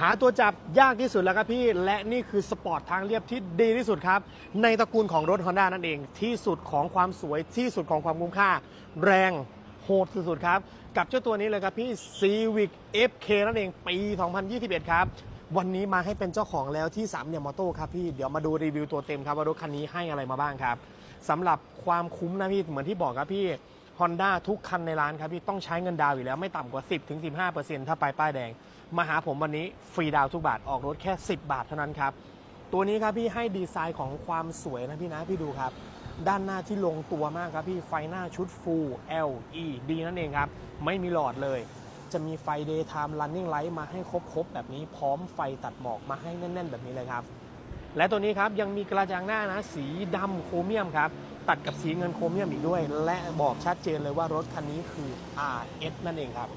หาตัวจับยากที่สุดแล้วครับพี่ และนี่คือสปอร์ตทางเรียบที่ดีที่สุดครับ ในตระกูลของรถ Honda นั่นเอง ที่สุดของความสวยที่สุดของความคุ้มค่า แรงโหดสุดๆครับ กับเจ้าตัวนี้เลยครับพี่ Civic FK นั่นเองปี 2021 ครับ วันนี้มาให้เป็นเจ้าของแล้วที่3เนี่ยมอโต้ครับพี่ เดี๋ยวมาดูรีวิวตัวเต็มครับว่ารถคันนี้ให้อะไรมาบ้างครับสำหรับความคุ้มนะพี่เหมือนที่บอกครับพี่ Honda ทุกคันในร้านครับพี่ต้องใช้เงินดาวอยู่แล้วไม่ต่ำกว่า 10-15%ถ้าไปป้ายแดง มาหาผมวันนี้ฟรีดาวทุกบาทออกรถแค่ 10 บาทเท่านั้นครับ ตัวนี้ครับพี่ให้ดีไซน์ของความสวยนะพี่นะพี่ดูครับ ด้านหน้าที่ลงตัวมากครับพี่ไฟหน้าชุด Full LED นั่นเองครับ ไม่มีหลอดเลย จะมีไฟ Daytime Running Light มาให้ครบๆแบบนี้พร้อมไฟตัดหมอกมาให้แน่น ๆ แบบนี้เลยครับ และตัวนี้ครับยังมีกระจังหน้านะ สีดำโครเมียมครับตัดกับสีเงินโครเมียมอีกด้วย และบอกชัดเจนเลยว่ารถคันนี้คือ RS นั่นเองครับ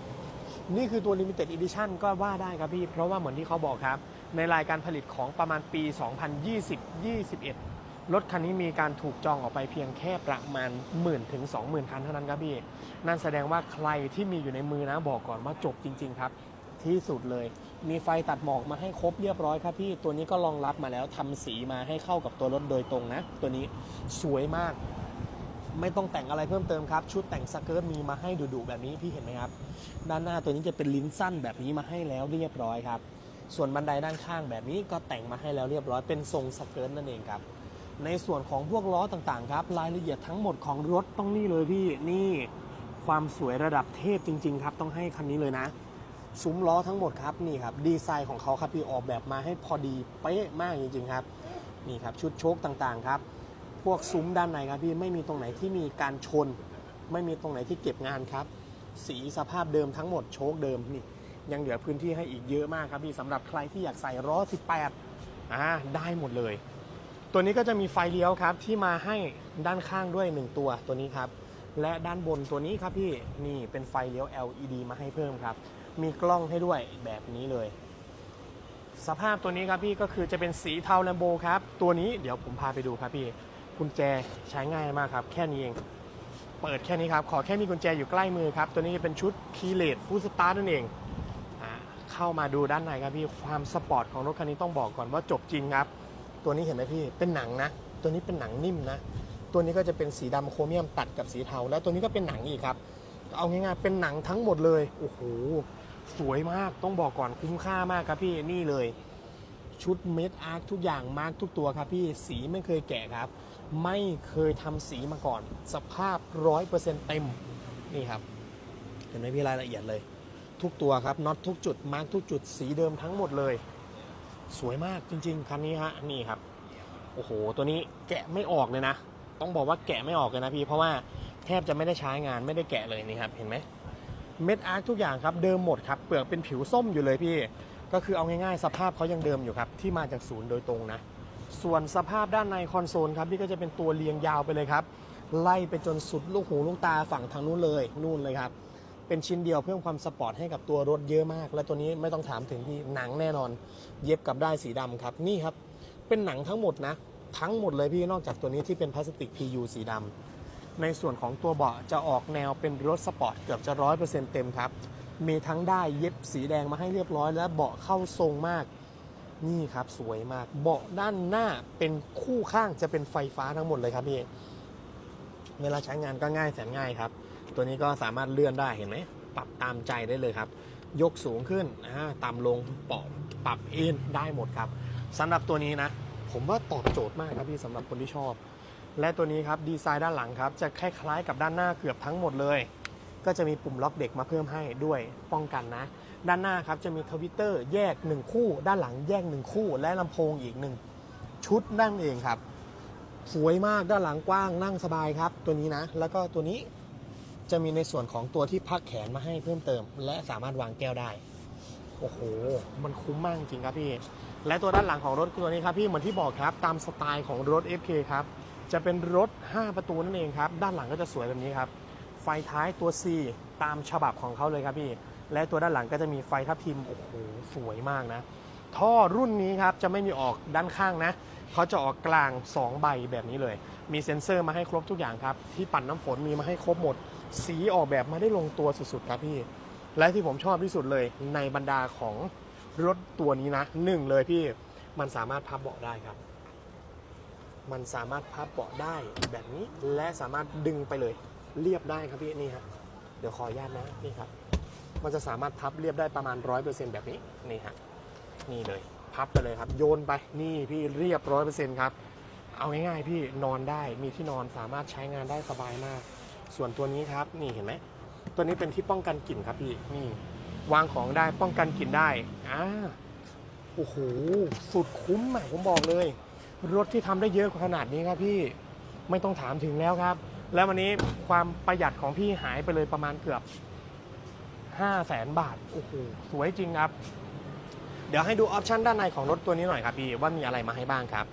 นี่คือตัว Limited Edition ก็ว่าได้ครับพี่ เพราะว่าเหมือนที่เขาบอกครับ ในรายการผลิตของประมาณปี 2020-21 รถคันนี้มีการถูกจองออกไปเพียงแค่ประมาณหมื่นถึง 20,000 คันเท่านั้นครับพี่ นั่นแสดงว่าใครที่มีอยู่ในมือนะบอกก่อนว่าจบจริง ๆ ครับ ที่สุดเลย มีไฟตัดหมอกมาให้ครบเรียบร้อยครับพี่ ตัวนี้ก็รองรับมาแล้วทำสีมาให้เข้ากับตัวรถโดยตรงนะ ตัวนี้สวยมาก ไม่ต้องแต่งอะไรเพิ่มเติมครับ ชุดแต่งสเกิร์ตมีมาให้ดุๆแบบนี้พี่เห็นไหมครับ ด้านหน้าตัวนี้จะเป็นลิ้นสั้นแบบนี้มาให้แล้วเรียบร้อยครับ ส่วนบันไดด้านข้างแบบนี้ก็แต่งมาให้แล้วเรียบร้อยเป็นทรงสเกิร์ตนั่นเองครับ ในส่วนของพวกล้อต่างๆครับ รายละเอียดทั้งหมดของรถต้องนี่เลยพี่นี่ความสวยระดับเทพจริง ๆ ครับ ต้องให้คันนี้เลยนะซุ้มล้อทั้งหมดครับนี่ครับดีไซน์ของเขาครับพี่ออกแบบมาให้พอดีเป๊ะมากจริง ๆ ครับนี่ครับชุดโชคต่างๆครับ วกซุ้มด้านในครับพี่ไม่มีตรงไหนที่มีการชน ไม่มีตรงไหนที่เก็บงานครับ สีสภาพเดิมทั้งหมดโชคเดิมนี่ยังเหลือพื้นที่ให้อีกเยอะมากครับพี่สำหรับใครที่อยากใส่ล้อ18อ่าได้หมดเลย ตัวนี้ก็จะมีไฟเลี้ยวครับที่มาให้ด้านข้างด้วย 1 ตัวตัวนี้ครับและด้านบนตัวนี้ครับพี่นี่เป็นไฟเลี้ยว LED มาให้เพิ่มครับ มีกล้องให้ด้วยแบบนี้เลย สภาพตัวนี้ครับพี่ก็คือจะเป็นสีเทาแลมโบครับ ตัวนี้เดี๋ยวผมพาไปดูครับพี่ กุญแจใช้ง่ายมากครับ แค่นี้เอง เปิดแค่นี้ครับ ขอแค่มีกุญแจอยู่ใกล้มือครับ ตัวนี้จะเป็นชุดคีเลตฟูสตาร์นั่นเองอเข้ามาดูด้านในครับพี่ความสปอร์ตของรถคันนี้ต้องบอกก่อนว่าจบจริงครับ ตัวนี้เห็นไหมพี่เป็นหนังนะ ตัวนี้เป็นหนังนิ่มนะ ตัวนี้ก็จะเป็นสีดำโครเมียมตัดกับสีเทา แล้วตัวนี้ก็เป็นหนังอีกครับเอาง่ายๆเป็นหนังทั้งหมดเลยโอ้โหสวยมากต้องบอกก่อนคุ้มค่ามากครับพี่นี่เลย ชุดเม็ดอาร์คทุกอย่างมาร์กทุกตัวครับพี่สีไม่เคยแกะครับ ไม่เคยทำสีมาก่อน สภาพร้อยเปอร์เซ็นต์เต็มนี่ครับ เห็นไหมพี่รายละเอียดเลย ทุกตัวครับน็อตทุกจุดมาร์กทุกจุดสีเดิมทั้งหมดเลย สวยมากจริง ๆคันนี้ฮะนี่ครับโอ้โหตัวนี้แกะไม่ออกเลยนะ ต้องบอกว่าแกะไม่ออกเลยนะพี่เพราะว่าแทบจะไม่ได้ใช้งานไม่ได้แกะเลยนี่ครับเห็นไหมเม็ดอาร์คทุกอย่างครับเดิมหมดครับเปลือกเป็นผิวส้มอยู่เลยพี่ ก็คือเอาง่ายๆ สภาพเขายังเดิมอยู่ครับ ที่มาจากศูนย์โดยตรงนะ ส่วนสภาพด้านในคอนโซลครับพี่ก็จะเป็นตัวเรียงยาวไปเลยครับ ไล่ไปจนสุดลูกหูลูกตาฝั่งทางนู้นเลยนู่นเลยครับ เป็นชิ้นเดียวเพิ่มความสปอร์ตให้กับตัวรถเยอะมาก และตัวนี้ไม่ต้องถามถึงที่หนังแน่นอน เย็บกับได้สีดำครับ นี่ครับ เป็นหนังทั้งหมดนะ ทั้งหมดเลยพี่นอกจากตัวนี้ที่เป็นพลาสติก PU สีดำในส่วนของตัวเบาะจะออกแนวเป็นรถสปอร์ตเกือบจะร้อยเปอร์เซ็นต์เต็มครับมีทั้งได้เย็บสีแดงมาให้เรียบร้อย และเบาะเข้าทรงมาก นี่ครับสวยมาก เบาะด้านหน้าเป็นคู่ข้างจะเป็นไฟฟ้าทั้งหมดเลยครับพี่ เวลาใช้งานก็ง่ายแสนง่ายครับ ตัวนี้ก็สามารถเลื่อนได้เห็นไหมปรับตามใจได้เลยครับ ยกสูงขึ้นอ่าต่ำลงปรับปรับเอนได้หมดครับสำหรับตัวนี้นะ ผมว่าตอบโจทย์มากครับพี่สำหรับคนที่ชอบ และตัวนี้ครับดีไซน์ด้านหลังครับ จะคล้ายๆกับด้านหน้าเกือบทั้งหมดเลย ก็จะมีปุ่มล็อกเด็กมาเพิ่มให้ด้วยป้องกันนะ ด้านหน้าครับจะมีทวิตเตอร์แยก 1 คู่ ด้านหลังแยก 1 คู่ และลำโพงอีก 1 ชุดนั่นเองครับ สวยมากด้านหลังกว้างนั่งสบายครับ ตัวนี้นะ แล้วก็ตัวนี้จะมีในส่วนของตัวที่พักแขนมาให้เพิ่มเติม และสามารถวางแก้วได้โอ้โห มันคุ้มมากจริงครับพี่ และตัวด้านหลังของรถตัวนี้ครับพี่เหมือนที่บอกครับ ตามสไตล์ของรถ FK ครับ จะเป็นรถ 5 ประตูนั่นเองครับ ด้านหลังก็จะสวยแบบนี้ครับ ฟท้ายตัว C ตามฉบับของเขาเลยครับพี่ และตัวด้านหลังก็จะมีไฟทับทิม โอ้โห สวยมากนะ ท่อรุ่นนี้ครับ จะไม่มีออกด้านข้างนะ เขาจะออกกลาง 2 ใบแบบนี้เลย มีเซ็นเซอร์มาให้ครบทุกอย่างครับ ที่ปั่นน้ำฝนมีมาให้ครบหมด สีออกแบบมาได้ลงตัวสุดๆครับพี่ และที่ผมชอบที่สุดเลยในบรรดาของรถตัวนี้นะหนึ่งเลยพี่ มันสามารถพับเบาะได้ครับมันสามารถพับเบาะได้แบบนี้และสามารถดึงไปเลย เรียบได้ครับพี่นี่ครับเดี๋ยวขออนุญาตนะนี่ครับ มันจะสามารถพับเรียบได้ประมาณ100%แบบนี้นี่ฮะนี่เลย พับไปเลยครับ โยนไปนี่พี่เรียบร้อยเปอร์เซ็นต์ครับ เอาง่ายๆพี่นอนได้มีที่นอนสามารถใช้งานได้สบายมาก ส่วนตัวนี้ครับนี่เห็นไหมตัวนี้เป็นที่ป้องกันกลิ่นครับพี่นี่วางของได้ป้องกันกลิ่นได้อ่าโอ้โหสุดคุ้มอะผมบอกเลย รถที่ทำได้เยอะขนาดนี้ครับพี่ไม่ต้องถามถึงแล้วครับ แล้ววันนี้ความประหยัดของพี่หายไปเลยประมาณเกือบ5 0 0แสนบาท โอ้โห สวยจริงครับ เดี๋ยวให้ดูออปชันด้านในของรถตัวนี้หน่อยครับพี่ว่ามีอะไรมาให้บ้างครับ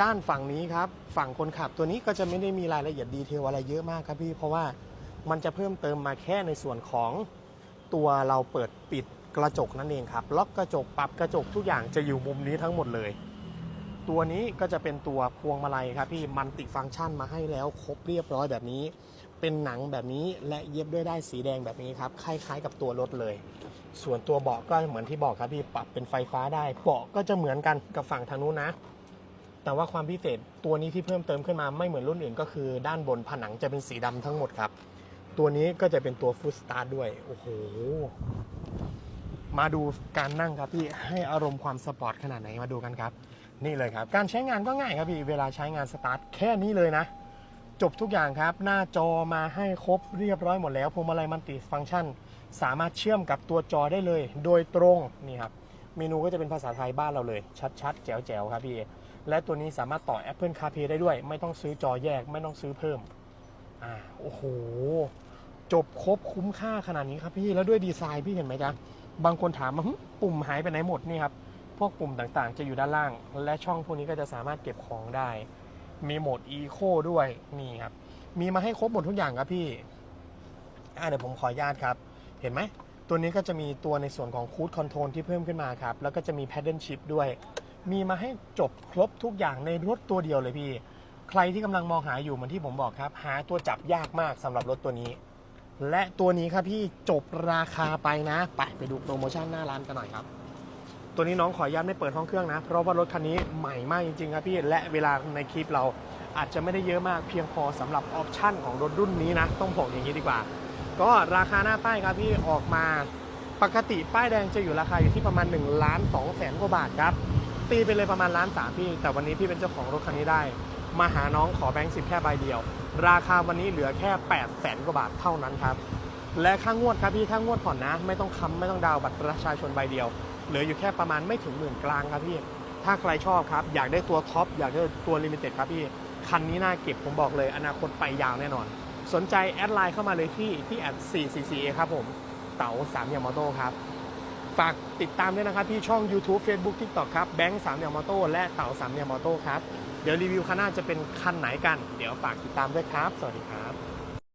ด้านฝั่งนี้ครับ ฝั่งคนขับตัวนี้ก็จะไม่ได้มีรายละเอียดดีเทลอะไรเยอะมากครับพี่เพราะว่ามันจะเพิ่มเติมมาแค่ในส่วนของตัวเราเปิดปิดกระจกนั่นเองครับ ล็อกกระจกปรับกระจกทุกอย่างจะอยู่มุมนี้ทั้งหมดเลย ตัวนี้ก็จะเป็นตัวพวงมาลัยครับพี่มันติฟังก์ชันมาให้แล้วครบเรียบร้อยแบบนี้ เป็นหนังแบบนี้และเย็บด้วยได้สีแดงแบบนี้ครับคล้ายๆกับตัวรถเลย ส่วนตัวเบาะก็เหมือนที่บอกครับพี่ปรับเป็นไฟฟ้าได้เบาะก็จะเหมือนกันกับฝั่งทางนู้นนะ แต่ว่าความพิเศษตัวนี้ที่เพิ่มเติมขึ้นมาไม่เหมือนรุ่นอื่น ก็คือ ด้านบนผนังจะเป็นสีดำทั้งหมดครับ ตัวนี้ก็จะเป็นตัวฟุตสตาร์ด้วยโอ้โหมาดูการนั่งครับพี่ให้อารมณ์ความสปอร์ตขนาดไหนมาดูกันครับ นี่เลยครับ การใช้งานก็ง่ายครับพี่ เวลาใช้งานสตาร์ทแค่นี้เลยนะ จบทุกอย่างครับ หน้าจอมาให้ครบเรียบร้อยหมดแล้วพวงมาลัยมันติฟังก์ชัน สามารถเชื่อมกับตัวจอได้เลย โดยตรงนี่ครับเมนูก็จะเป็นภาษาไทยบ้านเราเลย ชัดๆ แจ๋วๆ ครับพี่ และตัวนี้สามารถต่อ Apple CarPlay ได้ด้วย ไม่ต้องซื้อจอแยกไม่ต้องซื้อเพิ่มอ่าโอ้โห จบครบคุ้มค่าขนาดนี้ครับพี่ แล้วด้วยดีไซน์พี่เห็นไหมจ๊ะ บางคนถามมาปุ่มหายไปไหนหมดนี่ครับ วกปุ่มต่างๆ จะอยู่ด้านล่าง และช่องพวกนี้ก็จะสามารถเก็บของได้ มีโหมด Eco ด้วยนี่ครับ มีมาให้ครบหมดทุกอย่างครับพี่อ่าเดี๋ยวผมขออนุญาตครับ เห็นไหม ตัวนี้ก็จะมีตัวในส่วนของคูดคอนโทรลที่เพิ่มขึ้นมาครับ แล้วก็จะมี Paddle Shift ด้วย มีมาให้จบครบทุกอย่างในรถตัวเดียวเลยพี่ ใครที่กำลังมองหาอยู่เหมือนที่ผมบอกครับ หาตัวจับยากมากสำหรับรถตัวนี้ และตัวนี้ครับพี่จบราคาไปนะ ไปไปดูโปรโมชั่นหน้าร้านกันหน่อยครับ ตัวนี้น้องขออนุญาตไม่เปิดห้องเครื่องนะ เพราะว่ารถคันนี้ใหม่มากจริงๆครับพี่ และเวลาในคลิปเราอาจจะไม่ได้เยอะมากเพียงพอสำหรับออปชั่นของรถรุ่นนี้นะ ต้องบอกอย่างนี้ดีกว่า ก็ราคาหน้าป้ายครับพี่ออกมาปกติป้ายแดงจะอยู่ราคาอยู่ที่ประมาณ1ล้าน2แสนกว่าบาทครับตีไปเลยประมาณล้านสามพี่ แต่วันนี้พี่เป็นเจ้าของรถคันนี้ได้ มาหาน้องขอแบงค์สิบแค่ใบเดียว ราคาวันนี้เหลือแค่8แสนกว่าบาทเท่านั้นครับและค่างวดครับพี่ค่างวดผ่อนนะ ไม่ต้องค้ำไม่ต้องดาวบัตรประชาชนใบเดียว เหลืออยู่แค่ประมาณไม่ถึงหมื่นกลางครับพี่ ถ้าใครชอบครับ อยากได้ตัวท็อปอยากได้ตัวลิมิเต็ดครับพี่ คันนี้น่าเก็บผมบอกเลย อนาคตไปยาวแน่นอน สนใจแอดไลน์เข้ามาเลยที่ที่แอด 4 4 4ครับผม เต๋าสามยามอโต้ครับ ฝากติดตามด้วยนะครับที่ช่อง YouTube Facebook TikTok ครับแบงค์สามยามอโต้และเต๋าสามยามอโต้ครับ เดี๋ยวรีวิวคันหน้าจะเป็นคันไหนกัน เดี๋ยวฝากติดตามด้วยครับ สวัสดีครับ